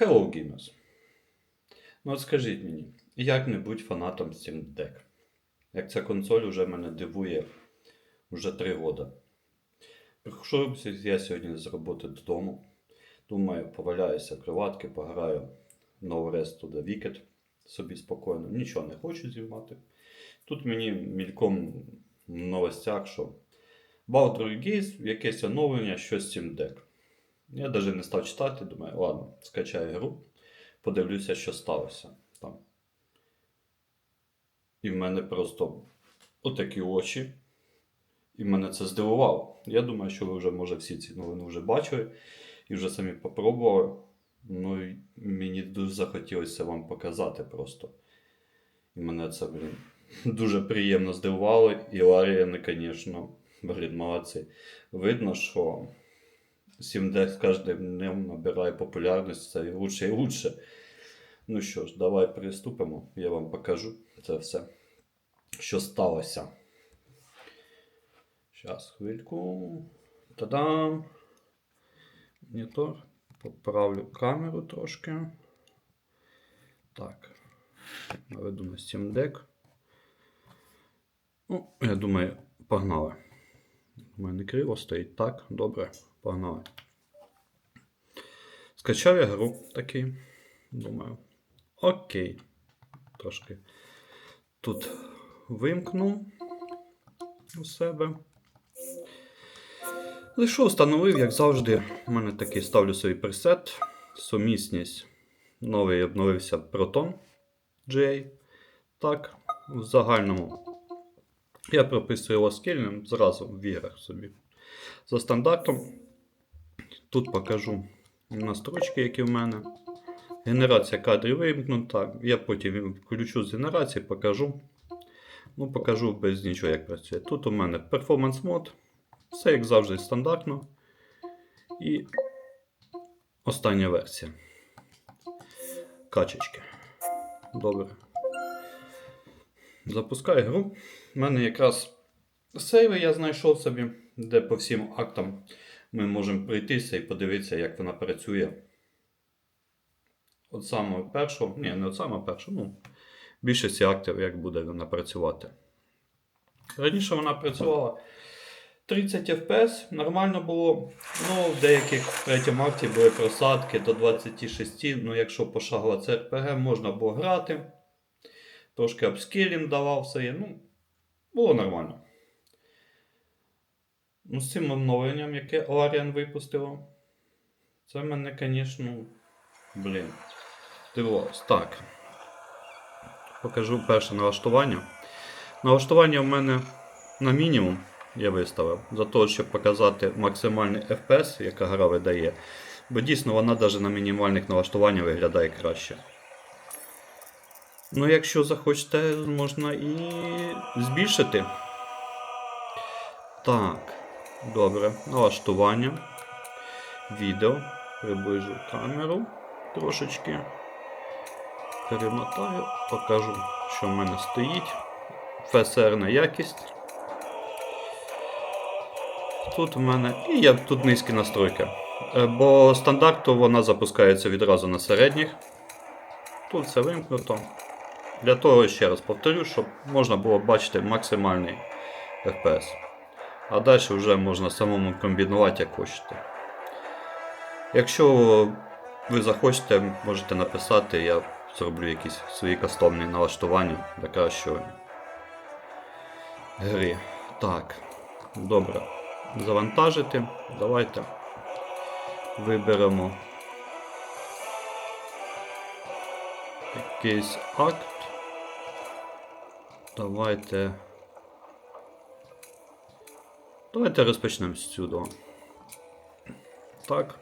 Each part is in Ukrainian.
Hello Gamers. Ну от скажіть мені, як не будь фанатом Steam Deck? Як ця консоль уже мене дивує вже 3 роки. Прийшов я сьогодні з роботи додому. Думаю, поваляюся в кроватки, пограю No Rest to the Wicked собі спокійно. Нічого не хочу знімати. Тут мені мільком в новостях, що Baldur's Gate, якесь оновлення, щось Steam Deck. Я навіть не став читати, думаю, ладно, скачаю гру, подивлюся, що сталося там. І в мене просто отакі очі. І мене це здивувало. Я думаю, що ви вже, може, всі ці новини вже бачили і вже самі попробували. Ну, і мені дуже захотілося вам показати просто. І мене це, блін, дуже приємно здивувало. І Ларіани, звісно, блін, молодці. Видно, що 7D з кожним днем набирає популярність, це і лучше і лучше. Ну що ж, давай приступимо. Я вам покажу це все, що сталося. Зараз, хвильку. Та-дам! Монітор. Поправлю камеру трошки. Так. Наведу на Steam Deck. Ну, я думаю, погнали. У мене криво стоїть. Так, добре, погнали. Скачав я гру такий. Думаю. Окей. Трошки тут вимкну у себе. Зайшов, встановив, як завжди, у мене такий ставлю собі пресет. Сумісність. Новий обновився Proton GA. Так, в загальному. Я прописую його скільним зразу в іграх собі. За стандартом. Тут покажу настрочки, які в мене. Генерація кадрів вимкнута. Я потім включу з генерації, покажу. Ну, покажу без нічого, як працює. Тут у мене перформанс мод. Все як завжди стандартно. І остання версія. Качечки. Добре. Запускаю гру. У мене якраз сейви я знайшов собі, де по всім актам ми можемо пройтися і подивитися, як вона працює. От самого першого, ні, не от самого першого, ну, більшості актів, як буде вона працювати. Раніше вона працювала 30 FPS, нормально було. Ну, в деяких в третьому акті були просадки до 26. Ну, якщо пошагова це RPG, можна було грати. Трошки апскілінг давав все. Ну, було нормально. Ну, з цим обновленням, яке Larian випустило, це мене, звісно, блін, дивувалось. Так. Покажу перше налаштування. Налаштування в мене на мінімум я виставив, за того, щоб показати максимальний FPS, яка гра видає. Бо дійсно вона навіть на мінімальних налаштуваннях виглядає краще. Ну, якщо захочете, можна і збільшити. Так, добре. Налаштування. Відео. Приближу камеру трошечки. Перемотаю, покажу, що в мене стоїть. ФСРна якість. Тут в мене. І я тут низькі настройки. Е, Бо стандарту вона запускається відразу на середніх. Тут все вимкнуто. Для того, ще раз повторю, щоб можна було бачити максимальний FPS. А далі вже можна самому комбінувати, як хочете. Якщо ви захочете, можете написати, я зроблю якісь свої кастомні налаштування для кращої гри. Так, добре. Завантажити. Давайте виберемо якийсь акт. Давайте. Давайте розпочнемо з цього. Так.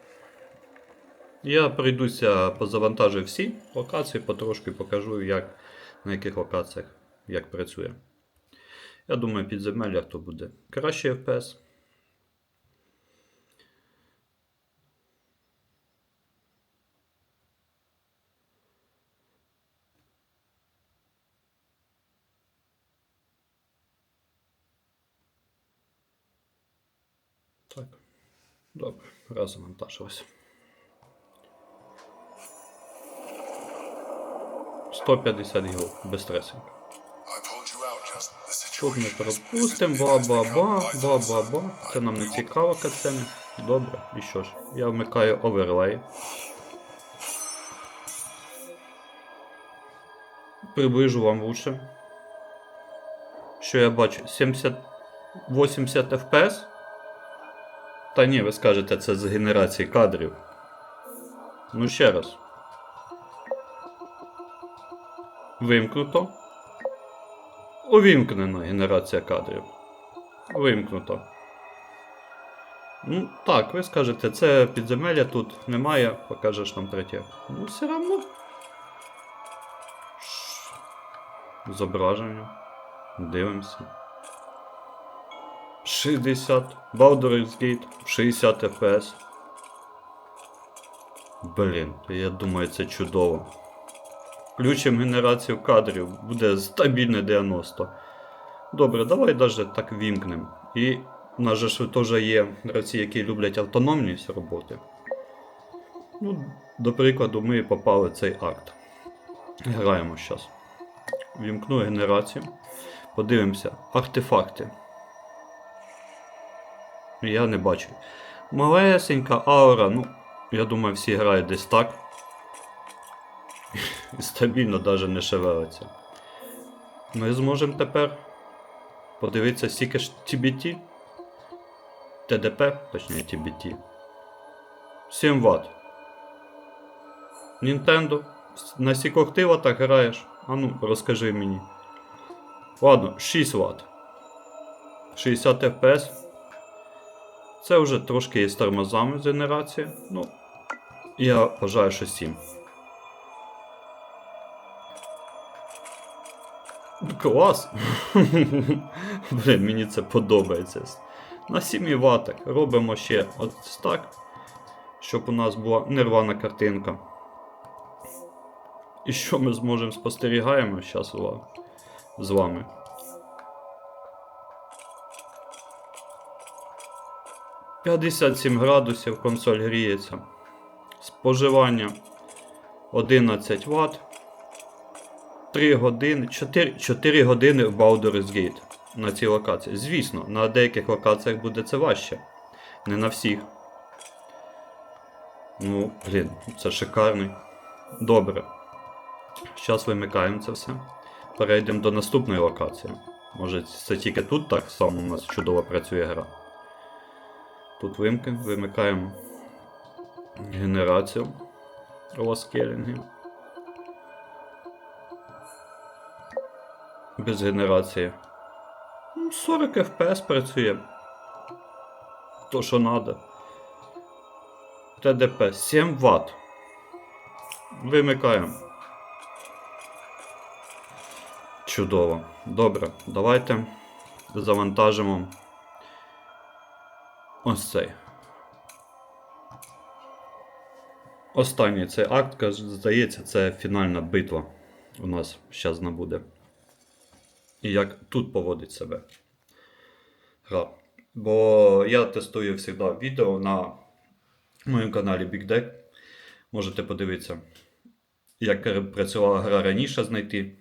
Я прийдуся, позавантажу всі локації, потрошки покажу, як, на яких локаціях як працює. Я думаю, підземеллях то буде краще FPS. Так, добре, раз завантажилось. 150 гіл, без стресу. Тут ми пропустимо, ба-ба-ба, ба-ба-ба. Це нам не цікаво, катсцени. Добре, і що ж? Я вмикаю оверлей. Приближу вам лучше. Що я бачу? 70... 80 FPS? Та ні, ви скажете, це з генерації кадрів. Ну ще раз. Вимкнуто. Увімкнена генерація кадрів. Вимкнуто. Ну, так, ви скажете, це підземелля тут немає, покажеш нам третє. Ну, все одно. Зображення. Дивимося. 60. Baldur's Gate 60 FPS. Блін, я думаю, це чудово. Включимо генерацію кадрів, буде стабільне 90. Добре, давай навіть так вімкнемо. І у нас же теж є гравці, які люблять автономність роботи. Ну, до прикладу, ми попали в цей акт. Граємо зараз. Вімкну генерацію. Подивимося. Артефакти. Я не бачу. Малесенька аура, ну, я думаю, всі грають десь так. Стабільно навіть не шевелиться. Ми зможемо тепер подивитися скільки ж TBT. ТДП, точніше TBT. 7 Вт. Nintendo. На скількох ти так граєш? А ну, розкажи мені. Ладно, 6 Вт. 60 FPS. Це вже трошки є з тормозами з генерації. Ну, я вважаю, що 7. Клас! Блін, мені це подобається. На 7 ватах робимо ще ось так, щоб у нас була нервана картинка. І що ми зможемо спостерігаємо зараз з вами. П'ятдесят сім градусів консоль гріється. Споживання 11 Вт. 3 години, 4, 4 години в Baldur's Gate на цій локації. Звісно, на деяких локаціях буде це важче. Не на всіх. Ну, блін, це шикарний. Добре. Зараз вимикаємо це все. Перейдемо до наступної локації. Може це тільки тут так само у нас чудово працює гра. Тут вимки, вимикаємо генерацію розкелінгів. Без генерації. Ну, 40 FPS працює. То, що надо. ТДП 7 Вт. Вимикаємо. Чудово. Добре, давайте завантажимо ось цей. Останній цей акт, здається, це фінальна битва у нас зараз набуде. І як тут поводить себе гра. Бо я тестую завжди відео на моєму каналі Big Deck. Можете подивитися, як працювала гра раніше знайти.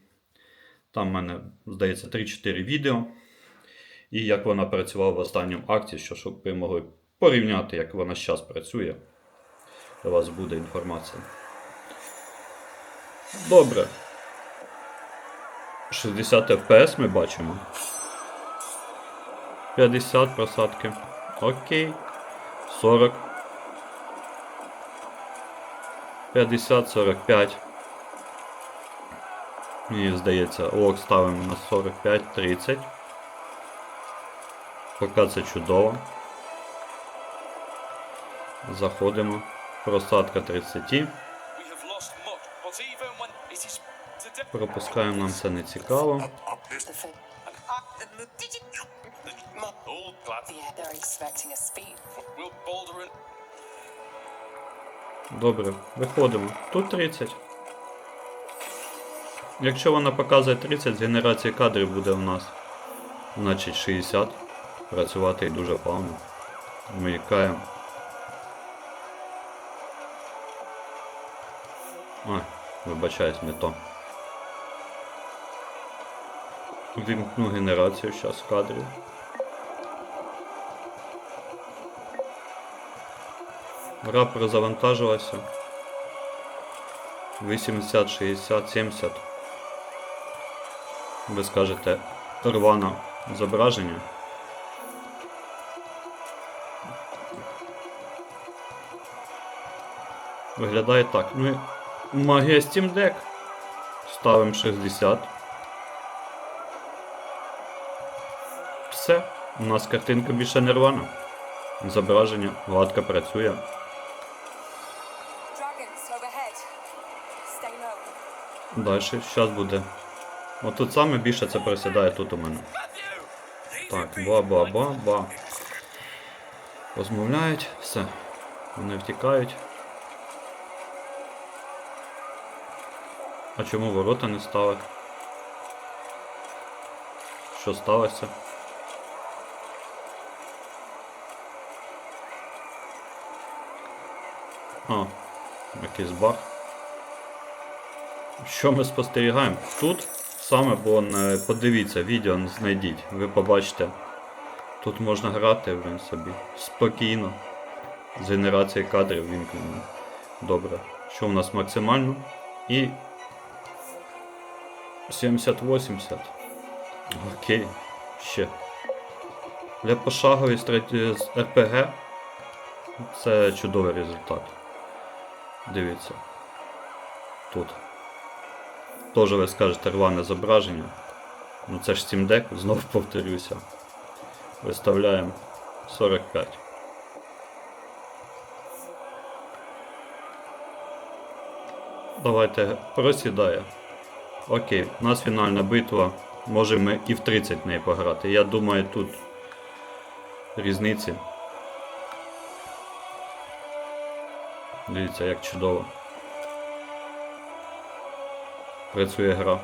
Там в мене, здається, 3-4 відео. І як вона працювала в останньому акті, що щоб ви могли порівняти, як вона зараз працює. У вас буде інформація. Добре. 60 FPS ми бачимо. 50 просадки. Окей. 40. 50, 45. Мені здається, лог ставимо на 45, 30. Це чудово. Заходимо. Просадка 30. We have lost much, but even when it is today, Пропускаємо нам це не цікаво. Добре, виходимо. Тут 30. Якщо вона показує 30, з генерації кадрів буде у нас. Значить 60. Працювати і дуже плавно. Вмикаємо. Вибачаюсь, не то. Вімкну генерацію зараз кадрів. Гра перезавантажилася. 80, 60, 70. Ви скажете рване зображення. Виглядає так. Ну, і магія Steam Deck. Ставимо 60. Все. У нас картинка більше не рвана. Зображення гладко працює. Далі, зараз буде. Отут саме більше це присідає тут у мене. Так, ба-ба-ба-ба. Розмовляють, все. Вони втікають. А чому ворота не стали? Що сталося? А, якийсь баг. Що ми спостерігаємо? Тут саме, бо не подивіться, відео знайдіть, ви побачите. Тут можна грати блін, собі спокійно. З генерації кадрів вімкнено. Добре. Що у нас максимально? І 70-80. Окей. Ще. Для пошагової стратегії з РПГ це чудовий результат. Дивіться. Тут. Тоже ви скажете рване зображення. Ну це ж Steam Deck, знову повторюся. Виставляємо 45. Давайте просідає. Окей, у нас фінальна битва. Можемо ми і в 30 неї пограти. Я думаю, тут різниці. Дивіться, як чудово. Працює гра.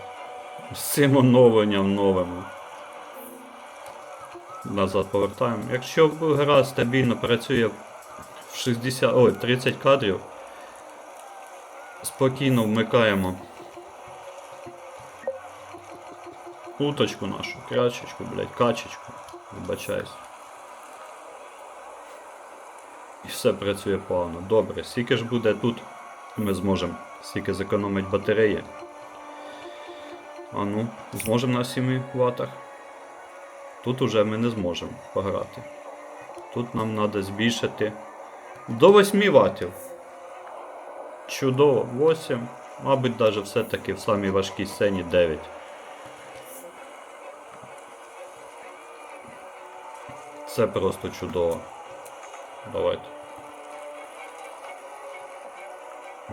З цим оновленням новим. Назад повертаємо. Якщо гра стабільно працює в 60, ой, 30 кадрів, спокійно вмикаємо уточку нашу, крачечку, блядь, качечку, вибачаюсь. І все працює плавно. Добре, скільки ж буде тут, ми зможемо скільки зекономить батареї. А ну, зможемо на 7 ватах. Тут уже ми не зможемо пограти. Тут нам треба збільшити до 8 ватів. Чудово, 8. Мабуть, навіть все-таки в самій важкій сцені 9. Це просто чудово. Давайте.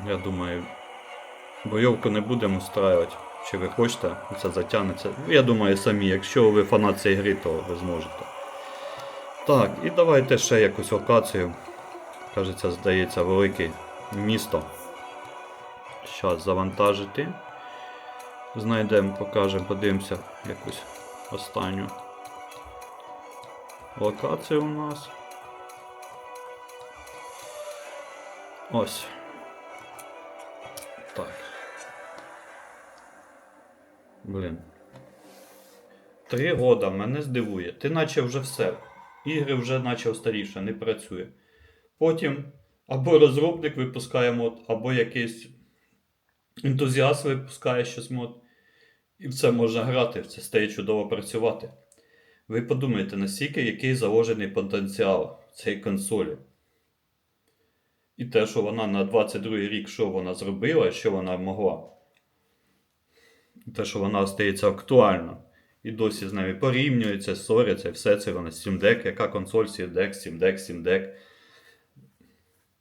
Я думаю, бойовку не будемо устраювати. Чи ви хочете, це затягнеться. Я думаю, самі, якщо ви фанат цієї гри, то ви зможете. Так, і давайте ще якусь локацію. Кажеться, здається, велике місто. Зараз завантажити. Знайдемо, покажемо, подивимося якусь останню локацію у нас. Ось. Так. Блін. Три года мене здивує. Ти наче вже все. Ігри вже наче устаріше, не працює. Потім або розробник випускає мод, або якийсь ентузіаст випускає щось мод. І в це можна грати, в це стає чудово працювати. Ви подумайте, наскільки який заложений потенціал цієї консолі. І те, що вона на 22 рік, що вона зробила, що вона могла. Те, що вона остається актуальна. І досі з нею порівнюється, ссоряться, все це вона Steam Deck, яка консоль Steam Deck, Steam Deck, Steam Deck.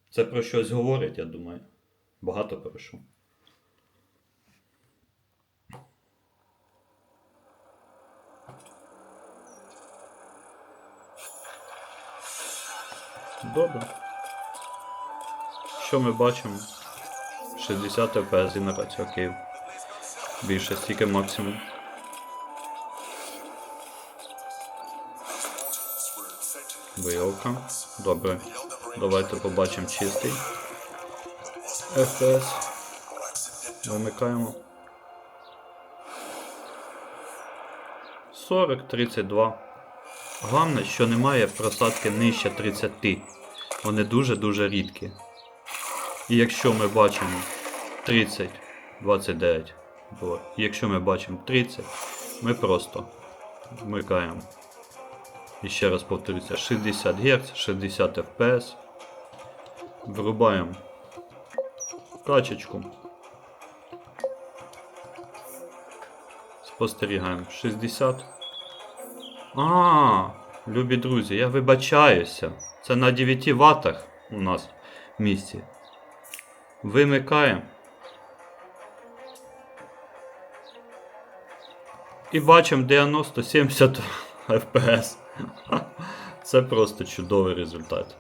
Це про щось говорить, я думаю. Багато про що. Добре. Що ми бачимо? 60 FPS генерація, окей. Більше стільки максимум. Бойовка. Добре. Давайте побачимо чистий. FPS. Вимикаємо. 40, 32. Головне, що немає просадки нижче 30. Вони дуже-дуже рідкі. І якщо ми бачимо 30, 29 було. Якщо ми бачимо 30, ми просто вмикаємо. І ще раз повторюся, 60 Гц, 60 FPS. Врубаємо качечку. Спостерігаємо 60. А, любі друзі, я вибачаюся. Це на 9 ваттах у нас в місті. Вимикаємо. І бачимо 90-70 FPS. Це просто чудовий результат.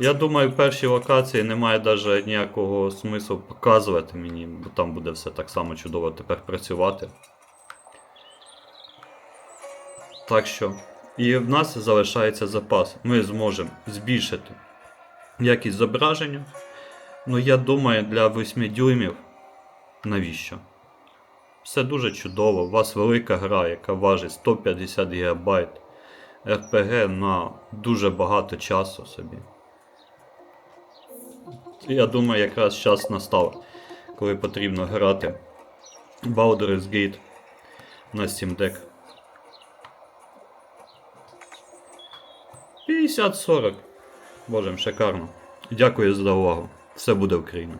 Я думаю, в першій локації немає навіть ніякого смислу показувати мені, бо там буде все так само чудово тепер працювати. Так що, і в нас залишається запас. Ми зможемо збільшити якість зображення. Ну, я думаю, для 8 дюймів навіщо? Все дуже чудово. У вас велика гра, яка важить 150 ГБ. RPG на дуже багато часу собі. Я думаю, якраз час настав, коли потрібно грати Baldur's Gate на Steam Deck. 50-40. Боже, шикарно. Дякую за увагу. Все буде Україна.